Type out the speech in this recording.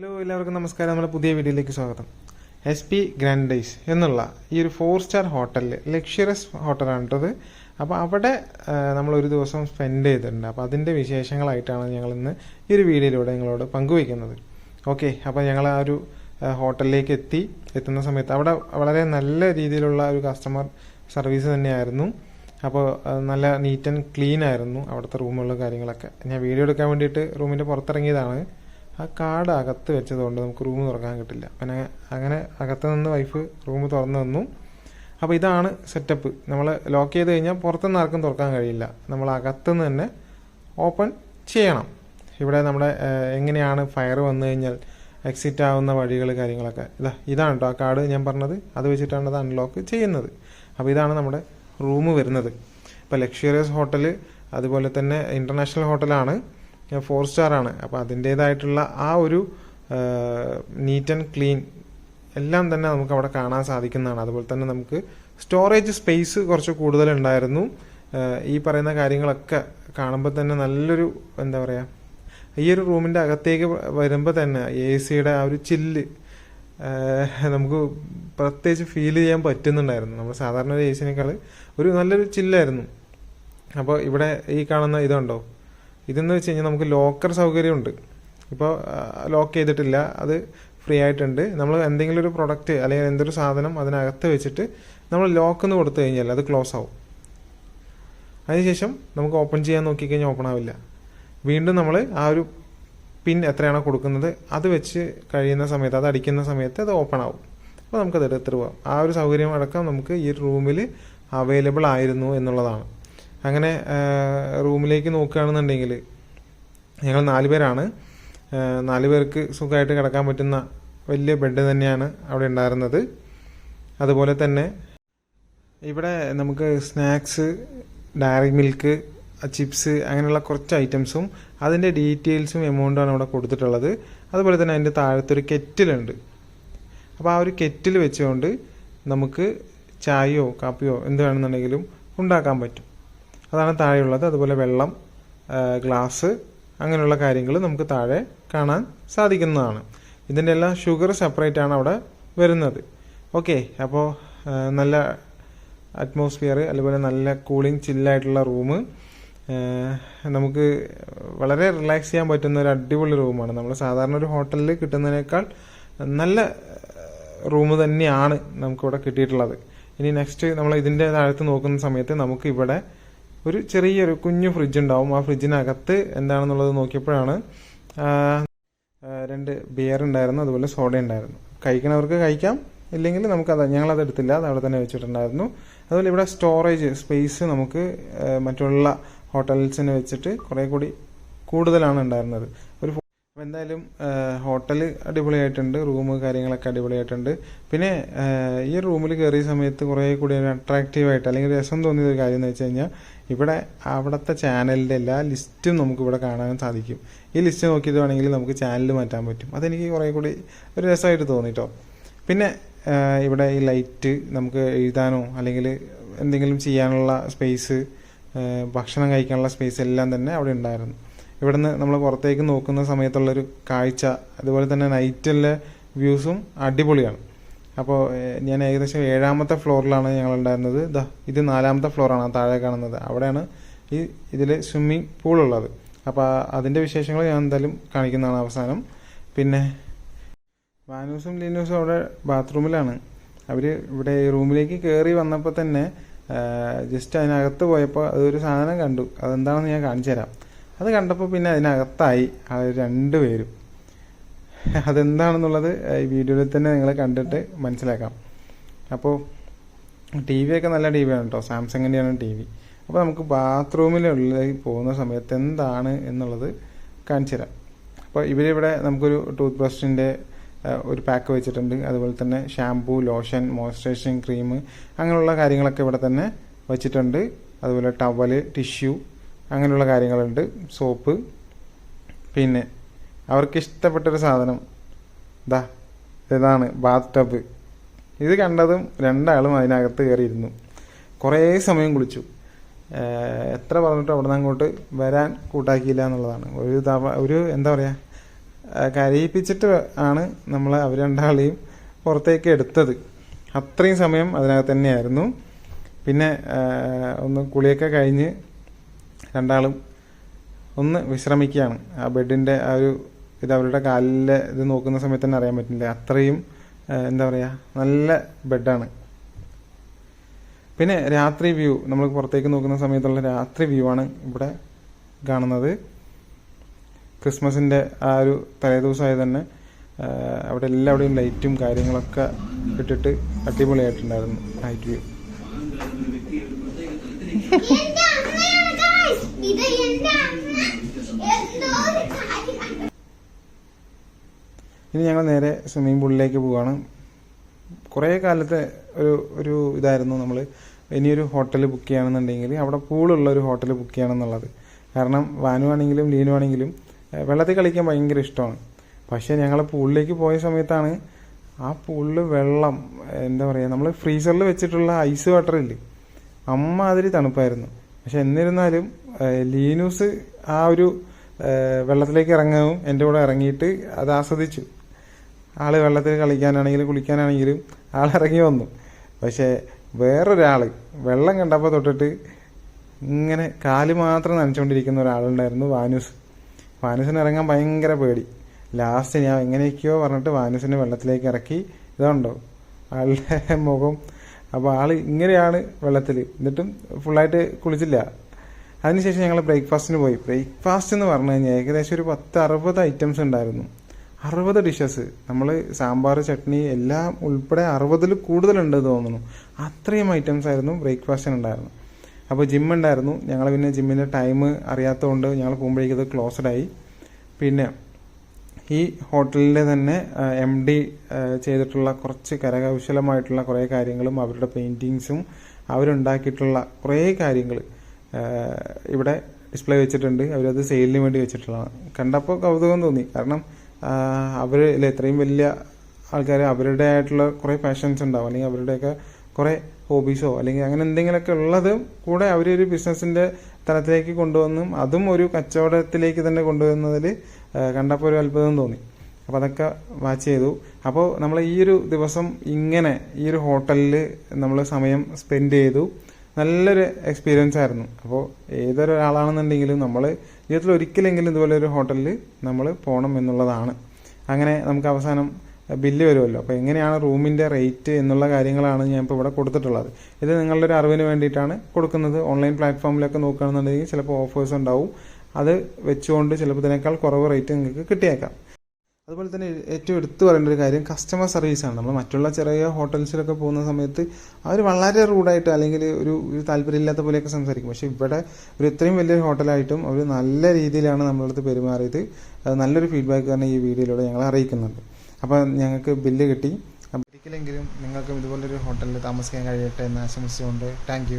Hello എല്ലാവർക്കും നമസ്കാരം. നമ്മുടെ പുതിയ വീഡിയോയിലേക്ക് സ്വാഗതം. എസ് പി ഗ്രാൻഡൈസ് എന്നുള്ള ഈ ഒരു ഫോർ സ്റ്റാർ ഹോട്ടലിൽ ലക്ഷറിയസ് ഹോട്ടലാണ് കേട്ടത്. അപ്പോൾ അവിടെ നമ്മൾ ഒരു ദിവസം സ്പെൻഡ് ചെയ്തിട്ടുണ്ട്. അപ്പോൾ അതിന്റെ വിശേഷങ്ങളായിട്ടാണ് ഞങ്ങൾ ഇന്ന് ഈ ഒരു വീഡിയോയിലൂടെ നിങ്ങളോട് പങ്കുവയ്ക്കുന്നത്. ഓക്കെ അപ്പോൾ ഞങ്ങൾ ആ ഒരു ഹോട്ടലിലേക്ക് എത്തി. എത്തുന്ന സമയത്ത് അവിടെ വളരെ നല്ല രീതിയിലുള്ള ഒരു കസ്റ്റമർ സർവീസ് തന്നെയായിരുന്നു. അപ്പോൾ നല്ല നീറ്റ് ആൻഡ് ക്ലീൻ ആയിരുന്നു അവിടുത്തെ റൂമുകളും കാര്യങ്ങളൊക്കെ. ഞാൻ വീഡിയോ എടുക്കാൻ വേണ്ടിയിട്ട് റൂമിന്റെ പുറത്തിറങ്ങിയതാണ്. ആ കാർഡ് അകത്ത് വെച്ചതുകൊണ്ട് നമുക്ക് റൂം തുറക്കാൻ കിട്ടില്ല. പിന്നെ അങ്ങനെ അകത്ത് നിന്ന് വൈഫ് റൂം തുറന്നു തന്നു. അപ്പോൾ ഇതാണ് സെറ്റപ്പ് നമ്മൾ ലോക്ക് ചെയ്ത് കഴിഞ്ഞാൽ പുറത്തുനിന്ന് ആർക്കും തുറക്കാൻ കഴിയില്ല. നമ്മൾ അകത്തുനിന്ന് തന്നെ ഓപ്പൺ ചെയ്യണം. ഇവിടെ നമ്മുടെ എങ്ങനെയാണ് ഫയർ വന്നു കഴിഞ്ഞാൽ എക്സിറ്റ് ആവുന്ന വഴികൾ കാര്യങ്ങളൊക്കെ. ഇതാ ഇതാണ് കേട്ടോ ആ കാർഡ് ഞാൻ പറഞ്ഞത്. അത് വെച്ചിട്ടാണ് അത് അൺലോക്ക് ചെയ്യുന്നത്. അപ്പോൾ ഇതാണ് നമ്മുടെ റൂം വരുന്നത്. ഇപ്പോൾ ലക്ഷറിയസ് ഹോട്ടൽ അതുപോലെ തന്നെ ഇന്റർനാഷണൽ ഹോട്ടലാണ് ഫോർ സ്റ്റാർ ആണ്. അപ്പോൾ അതിന്റേതായിട്ടുള്ള ആ ഒരു നീറ്റ് ആൻഡ് ക്ലീൻ എല്ലാം തന്നെ നമുക്ക് അവിടെ കാണാൻ സാധിക്കുന്നതാണ്. അതുപോലെ തന്നെ നമുക്ക് സ്റ്റോറേജ് സ്പേസ് കുറച്ച് കൂടുതലുണ്ടായിരുന്നു. ഈ പറയുന്ന കാര്യങ്ങളൊക്കെ കാണുമ്പോൾ തന്നെ നല്ലൊരു എന്താ പറയുക ഈ ഒരു റൂമിന്റെ അകത്തേക്ക് വരുമ്പോൾ തന്നെ എ സിയുടെ ആ ഒരു ചില്ല് നമുക്ക് പ്രത്യേകിച്ച് ഫീൽ ചെയ്യാൻ പറ്റുന്നുണ്ടായിരുന്നു. നമ്മൾ സാധാരണ ഒരു എ സിനേക്കാൾ ഒരു നല്ലൊരു ചില്ലായിരുന്നു അപ്പോൾ ഇവിടെ ഈ കാണുന്ന ഇതുണ്ടോ? ഇതെന്ന് വെച്ച് കഴിഞ്ഞാൽ നമുക്ക് ലോക്കർ സൗകര്യമുണ്ട്. ഇപ്പോൾ ലോക്ക് ചെയ്തിട്ടില്ല. അത് ഫ്രീ ആയിട്ടുണ്ട്. നമ്മൾ എന്തെങ്കിലും ഒരു പ്രൊഡക്റ്റ് അല്ലെങ്കിൽ എന്തൊരു സാധനം അതിനകത്ത് വെച്ചിട്ട് നമ്മൾ ലോക്ക് എന്ന് കൊടുത്തു കഴിഞ്ഞാൽ അത് ക്ലോസ് ആവും. അതിനുശേഷം നമുക്ക് ഓപ്പൺ ചെയ്യാൻ നോക്കിക്കഴിഞ്ഞാൽ ഓപ്പൺ ആവില്ല. വീണ്ടും നമ്മൾ ആ ഒരു പിൻ എത്രയാണോ കൊടുക്കുന്നത് അത് വെച്ച് കഴിയുന്ന സമയത്ത് അത് അടിക്കുന്ന സമയത്ത് അത് ഓപ്പൺ ആവും. അപ്പോൾ നമുക്കത് എടുത്തിട്ട് പോകാം ആ ഒരു സൗകര്യം അടക്കം നമുക്ക് ഈ റൂമിൽ അവൈലബിൾ ആയിരുന്നു എന്നുള്ളതാണ്. അങ്ങനെ റൂമിലേക്ക് നോക്കുകയാണെന്നുണ്ടെങ്കിൽ ഞങ്ങൾ നാല് പേരാണ്. നാല് പേർക്ക് സുഖമായിട്ട് കിടക്കാൻ പറ്റുന്ന വലിയ ബെഡ് തന്നെയാണ് അവിടെ ഉണ്ടായിരുന്നത്. അതുപോലെ തന്നെ ഇവിടെ നമുക്ക് സ്നാക്സ് ഡയറി മിൽക്ക് ചിപ്സ് അങ്ങനെയുള്ള കുറച്ച് ഐറ്റംസും അതിന്റെ ഡീറ്റെയിൽസും എമൗണ്ടുമാണ് അവിടെ കൊടുത്തിട്ടുള്ളത്. അതുപോലെ തന്നെ അതിന്റെ താഴത്തൊരു കെറ്റിലുണ്ട് അപ്പോൾ ആ ഒരു കെറ്റിൽ വെച്ചുകൊണ്ട് നമുക്ക് ചായയോ കാപ്പിയോ എന്ത് വേണമെന്നുണ്ടെങ്കിലും ഉണ്ടാക്കാൻ പറ്റും. അതാണ് താഴെയുള്ളത്. അതുപോലെ വെള്ളം ഗ്ലാസ് അങ്ങനെയുള്ള കാര്യങ്ങൾ നമുക്ക് താഴെ കാണാൻ സാധിക്കുന്നതാണ്. ഇതിന്റെ എല്ലാം ഷുഗർ സെപ്പറേറ്റ് ആണ് അവിടെ വരുന്നത്. ഓക്കെ അപ്പോൾ നല്ല അറ്റ്മോസ്ഫിയർ അതുപോലെ നല്ല കൂളിംഗ് ചില്ലായിട്ടുള്ള റൂം നമുക്ക് വളരെ റിലാക്സ് ചെയ്യാൻ പറ്റുന്ന ഒരു അടിപൊളി റൂമാണ്. നമ്മൾ സാധാരണ ഒരു ഹോട്ടലിൽ കിട്ടുന്നതിനേക്കാൾ നല്ല റൂം തന്നെയാണ് നമുക്കിവിടെ കിട്ടിയിട്ടുള്ളത്. ഇനി നെക്സ്റ്റ് നമ്മൾ ഇതിന്റെ താഴത്ത് നോക്കുന്ന സമയത്ത് നമുക്ക് ഇവിടെ ഒരു ചെറിയൊരു കുഞ്ഞു ഫ്രിഡ്ജ് ഉണ്ടാവും ആ ഫ്രിഡ്ജിനകത്ത് എന്താണെന്നുള്ളത് നോക്കിയപ്പോഴാണ് രണ്ട് ബിയർ ഉണ്ടായിരുന്നു അതുപോലെ സോഡ ഉണ്ടായിരുന്നു. കഴിക്കണവർക്ക് കഴിക്കാം ഇല്ലെങ്കിൽ നമുക്കത് ഞങ്ങളത് എടുത്തില്ല അത് അവിടെ തന്നെ വെച്ചിട്ടുണ്ടായിരുന്നു. അതുപോലെ ഇവിടെ സ്റ്റോറേജ് സ്പേസ് നമുക്ക് മറ്റുള്ള ഹോട്ടൽസിനെ വെച്ചിട്ട് കുറേ കൂടി കൂടുതലാണ് ഉണ്ടായിരുന്നത്. ഒരു അപ്പോൾ എന്തായാലും ഹോട്ടൽ അടിപൊളിയായിട്ടുണ്ട് റൂം കാര്യങ്ങളൊക്കെ അടിപൊളിയായിട്ടുണ്ട്. പിന്നെ ഈ റൂമിൽ കയറിയ സമയത്ത് കുറേ കൂടി അട്രാക്റ്റീവായിട്ട് അല്ലെങ്കിൽ രസം തോന്നിയ ഒരു കാര്യം എന്ന് വെച്ച് കഴിഞ്ഞാൽ ഇവിടെ അവിടുത്തെ ചാനലിന്റെ എല്ലാ ലിസ്റ്റും നമുക്ക് ഇവിടെ കാണാൻ സാധിക്കും. ഈ ലിസ്റ്റ് നോക്കിയത് വേണമെങ്കിൽ നമുക്ക് ചാനൽ മാറ്റാൻ പറ്റും. അതെനിക്ക് കുറേ കൂടി ഒരു രസമായിട്ട് തോന്നിട്ടോ. പിന്നെ ഇവിടെ ഈ ലൈറ്റ് നമുക്ക് എഴുതാനോ അല്ലെങ്കിൽ എന്തെങ്കിലും ചെയ്യാനുള്ള സ്പേസ് ഭക്ഷണം കഴിക്കാനുള്ള സ്പേസ് എല്ലാം തന്നെ അവിടെ ഉണ്ടായിരുന്നു. ഇവിടുന്ന് നമ്മൾ പുറത്തേക്ക് നോക്കുന്ന സമയത്തുള്ളൊരു കാഴ്ച അതുപോലെ തന്നെ നൈറ്റിലെ വ്യൂസും അടിപൊളിയാണ്. അപ്പോൾ ഞാൻ ഏകദേശം ഏഴാമത്തെ ഫ്ലോറിലാണ് ഞങ്ങൾ ഉണ്ടായിരുന്നത് ഇതാ ഇത് നാലാമത്തെ ഫ്ലോറാണ് താഴെ കാണുന്നത്. അവിടെയാണ് ഈ ഇതിൽ സ്വിമ്മിംഗ് പൂൾ ഉള്ളത് അപ്പോൾ അതിന്റെ വിശേഷങ്ങൾ ഞാൻ എന്തായാലും കാണിക്കുന്നതാണ് അവസാനം. പിന്നെ വാനൂസും ലീനൂസും അവിടെ ബാത്റൂമിലാണ്. അവർ ഇവിടെ റൂമിലേക്ക് കയറി വന്നപ്പോൾ തന്നെ ജസ്റ്റ് അതിനകത്ത് പോയപ്പോൾ അതൊരു സാധനം കണ്ടു. അതെന്താണെന്ന് ഞാൻ കാണിച്ചു തരാം അത് കണ്ടപ്പോൾ പിന്നെ അതിനകത്തായി. ആ രണ്ടുപേരും. അതെന്താണെന്നുള്ളത് ഈ വീഡിയോയിൽ തന്നെ നിങ്ങൾ കണ്ടിട്ട് മനസ്സിലാക്കാം. അപ്പോൾ ടി വി ഒക്കെ നല്ല ടി വി ആണ് കേട്ടോ സാംസങ്ങിന്റെയാണ് ടി വി. അപ്പോൾ നമുക്ക് ബാത്റൂമിലുള്ളിലേക്ക് പോകുന്ന സമയത്ത് എന്താണ് എന്നുള്ളത് കാണിച്ചു തരാം. അപ്പോൾ ഇവരിവിടെ നമുക്കൊരു ടൂത്ത് ബ്രഷിന്റെ ഒരു പാക്ക് വെച്ചിട്ടുണ്ട്. അതുപോലെ തന്നെ ഷാംപൂ ലോഷൻ മോയ്സ്ചറൈസിങ് ക്രീം അങ്ങനെയുള്ള കാര്യങ്ങളൊക്കെ ഇവിടെ തന്നെ വെച്ചിട്ടുണ്ട്. അതുപോലെ ടവൽ ടിഷ്യൂ അങ്ങനെയുള്ള കാര്യങ്ങളുണ്ട്. സോപ്പ് പിന്നെ അവർക്ക് ഇഷ്ടപ്പെട്ടൊരു സാധനം. ഇതാ ഇതാണ് ബാത്ത് ടബ് ഇത് കണ്ടതും രണ്ടാളും അതിനകത്ത് കയറിയിരുന്നു. കുറേ സമയം കുളിച്ചു. എത്ര പറഞ്ഞിട്ട് അവിടെ നിന്ന് അങ്ങോട്ട് വരാൻ കൂട്ടാക്കിയില്ല എന്നുള്ളതാണ്. ഒരു തവ ഒരു എന്താ പറയുക കരയിപ്പിച്ചിട്ട് ആണ് നമ്മൾ അവർ രണ്ടാളെയും പുറത്തേക്ക് എടുത്തത്. അത്രയും സമയം അതിനകത്ത് തന്നെയായിരുന്നു. പിന്നെ ഒന്ന് കുളിയൊക്കെ കഴിഞ്ഞ് രണ്ടാളും ഒന്ന് വിശ്രമിക്കുകയാണ്. ആ ബെഡിന്റെ ആ ഒരു ഇത് അവരുടെ കാലിലെ ഇത് നോക്കുന്ന സമയത്ത് തന്നെ അറിയാൻ പറ്റില്ല. അത്രയും എന്താ പറയുക നല്ല ബെഡാണ്. പിന്നെ രാത്രി വ്യൂ നമ്മൾ പുറത്തേക്ക് നോക്കുന്ന സമയത്തുള്ള രാത്രി വ്യൂ ആണ് ഇവിടെ കാണുന്നത്. ക്രിസ്മസിന്റെ ആ ഒരു തലേദിവസമായി തന്നെ അവിടെ എല്ലാവിടെയും ലൈറ്റും കാര്യങ്ങളൊക്കെ ഇട്ടിട്ട് അടിപൊളിയായിട്ടുണ്ടായിരുന്നു നൈറ്റ് വ്യൂ. ഇത് എന്തോ ഇനി ഞങ്ങൾ നേരെ സ്വിമ്മിംഗ് പൂളിലേക്ക് പോവുകയാണ് കുറേ കാലത്തെ ഒരു ഒരു ഇതായിരുന്നു നമ്മൾ. ഇനിയൊരു ഹോട്ടൽ ബുക്ക് ചെയ്യുകയാണെന്നുണ്ടെങ്കിൽ അവിടെ പൂളുള്ള ഒരു ഹോട്ടൽ ബുക്ക് ചെയ്യണമെന്നുള്ളത്. കാരണം വാനു ആണെങ്കിലും ലീനു ആണെങ്കിലും വെള്ളത്തിൽ കളിക്കാൻ ഭയങ്കര ഇഷ്ടമാണ്. പക്ഷേ ഞങ്ങൾ പൂളിലേക്ക് പോയ സമയത്താണ് ആ പൂളിൽ വെള്ളം എന്താ പറയുക നമ്മൾ ഫ്രീസറിൽ വെച്ചിട്ടുള്ള ഐസ് വാട്ടർ ഇല്ലേ അമ്മാതിരി തണുപ്പായിരുന്നു. പക്ഷെ എന്നിരുന്നാലും ലീനൂസ് ആ ഒരു വെള്ളത്തിലേക്ക് ഇറങ്ങവും എന്റെ കൂടെ ഇറങ്ങിയിട്ട് അത് ആസ്വദിച്ചു. ആൾ വെള്ളത്തിൽ കളിക്കാനാണെങ്കിലും കുളിക്കാനാണെങ്കിലും ആൾ ഇറങ്ങി വന്നു. പക്ഷേ വേറൊരാൾ വെള്ളം കണ്ടപ്പോൾ തൊട്ടിട്ട് ഇങ്ങനെ കാൽ മാത്രം നനച്ചുകൊണ്ടിരിക്കുന്ന ഒരാളുണ്ടായിരുന്നു വാനുസ്. വാനുസിന് ഇറങ്ങാൻ ഭയങ്കര പേടി. ലാസ്റ്റ് ഞാൻ എങ്ങനെയൊക്കെയോ പറഞ്ഞിട്ട് വാനുസിനെ വെള്ളത്തിലേക്ക് ഇറക്കി. ഇതുണ്ടോ? ആളുടെ മുഖം. അപ്പോൾ ആൾ ഇങ്ങനെയാണ് വെള്ളത്തിൽ എന്നിട്ടും ഫുള്ളായിട്ട് കുളിച്ചില്ല. അതിനുശേഷം ഞങ്ങൾ ബ്രേക്ക്ഫാസ്റ്റിന് പോയി. ബ്രേക്ക്ഫാസ്റ്റ് എന്ന് പറഞ്ഞു കഴിഞ്ഞാൽ ഏകദേശം ഒരു പത്ത് അറുപത് ഐറ്റംസ് ഉണ്ടായിരുന്നു. അറുപത് ഡിഷസ് നമ്മൾ സാമ്പാർ ചട്നി എല്ലാം ഉൾപ്പെടെ അറുപതിൽ കൂടുതലുണ്ട് തോന്നുന്നു. അത്രയും ഐറ്റംസ് ആയിരുന്നു ബ്രേക്ക്ഫാസ്റ്റിന് ഉണ്ടായിരുന്നു അപ്പോൾ ജിം ഉണ്ടായിരുന്നു. ഞങ്ങൾ പിന്നെ ജിമ്മിന്റെ ടൈം അറിയാത്തതുകൊണ്ട് ഞങ്ങൾ പോകുമ്പോഴേക്കും ഇത് ക്ലോസ്ഡ് ആയി. പിന്നെ ഈ ഹോട്ടലിന്റെ തന്നെ എം ഡി ചെയ്തിട്ടുള്ള കുറച്ച് കരകൗശലമായിട്ടുള്ള കുറേ കാര്യങ്ങളും അവരുടെ പെയിന്റിങ്സും അവരുണ്ടാക്കിയിട്ടുള്ള കുറേ കാര്യങ്ങൾ ഇവിടെ ഡിസ്പ്ലേ വെച്ചിട്ടുണ്ട്. അവരത് സെയിലിന് വേണ്ടി വെച്ചിട്ടുള്ളതാണ്. കണ്ടപ്പോൾ കൗതുകം തോന്നി. കാരണം അവർ ഇത്രയും വലിയ ആൾക്കാർ അവരുടെ ആയിട്ടുള്ള കുറേ പാഷൻസ് ഉണ്ടാവും. അല്ലെങ്കിൽ അവരുടെയൊക്കെ കുറേ ഹോബീസോ അല്ലെങ്കിൽ അങ്ങനെ എന്തെങ്കിലുമൊക്കെ ഉള്ളത് കൂടെ അവരൊരു ബിസിനസ്സിന്റെ തലത്തിലേക്ക് കൊണ്ടുവന്നും അതും ഒരു കച്ചവടത്തിലേക്ക് തന്നെ കൊണ്ടുവന്നതിൽ കണ്ടപ്പോൾ ഒരു അത്ഭുതം തോന്നി. അപ്പോൾ അതൊക്കെ വാച്ച് ചെയ്തു. അപ്പോൾ നമ്മൾ ഈ ഒരു ദിവസം ഇങ്ങനെ ഈ ഒരു ഹോട്ടലിൽ നമ്മൾ സമയം സ്പെൻഡ് ചെയ്തു. നല്ലൊരു എക്സ്പീരിയൻസ് ആയിരുന്നു. അപ്പോൾ ഏതൊരാളാണെന്നുണ്ടെങ്കിലും നമ്മൾ ജീവിതത്തിൽ ഒരിക്കലെങ്കിലും ഇതുപോലെ ഒരു ഹോട്ടലിൽ നമ്മൾ പോകണം എന്നുള്ളതാണ്. അങ്ങനെ നമുക്ക് അവസാനം ബില്ല് വരുമല്ലോ. അപ്പോൾ എങ്ങനെയാണ് റൂമിന്റെ റേറ്റ് എന്നുള്ള കാര്യങ്ങളാണ് ഞാൻ ഇപ്പോൾ ഇവിടെ കൊടുത്തിട്ടുള്ളത്. ഇത് നിങ്ങളുടെ ഒരു അറിവിന് വേണ്ടിയിട്ടാണ് കൊടുക്കുന്നത്. ഓൺലൈൻ പ്ലാറ്റ്ഫോമിലൊക്കെ നോക്കുകയാണെന്നുണ്ടെങ്കിൽ ചിലപ്പോൾ ഓഫേഴ്സ് ഉണ്ടാവും. അത് വെച്ചുകൊണ്ട് ചിലപ്പോൾ ഇതിനേക്കാൾ കുറവ് റേറ്റ് നിങ്ങൾക്ക് കിട്ടിയേക്കാം. അതുപോലെ തന്നെ ഏറ്റവും എടുത്തു പറയേണ്ട ഒരു കാര്യം കസ്റ്റമർ സർവീസാണ് നമ്മൾ മറ്റുള്ള ചെറിയ ഹോട്ടൽസിലൊക്കെ പോകുന്ന സമയത്ത് അവർ വളരെ റൂഡായിട്ട് അല്ലെങ്കിൽ ഒരു ഒരു താല്പര്യമില്ലാത്ത പോലെയൊക്കെ സംസാരിക്കും. പക്ഷേ ഇവിടെ ഒരു ഇത്രയും വലിയൊരു ഹോട്ടലായിട്ടും അവർ നല്ല രീതിയിലാണ് നമ്മളടുത്ത് പെരുമാറിയത്. നല്ലൊരു ഫീഡ്ബാക്ക് തന്നെ ഈ വീഡിയോയിലൂടെ ഞങ്ങൾ അറിയിക്കുന്നുണ്ട്. അപ്പോൾ ഞങ്ങൾക്ക് ബില്ല് കിട്ടി. ഒരിക്കലെങ്കിലും നിങ്ങൾക്കും ഇതുപോലൊരു ഹോട്ടലിൽ താമസിക്കാൻ കഴിയട്ടെ എന്ന് ആശംസിച്ചുകൊണ്ട് താങ്ക്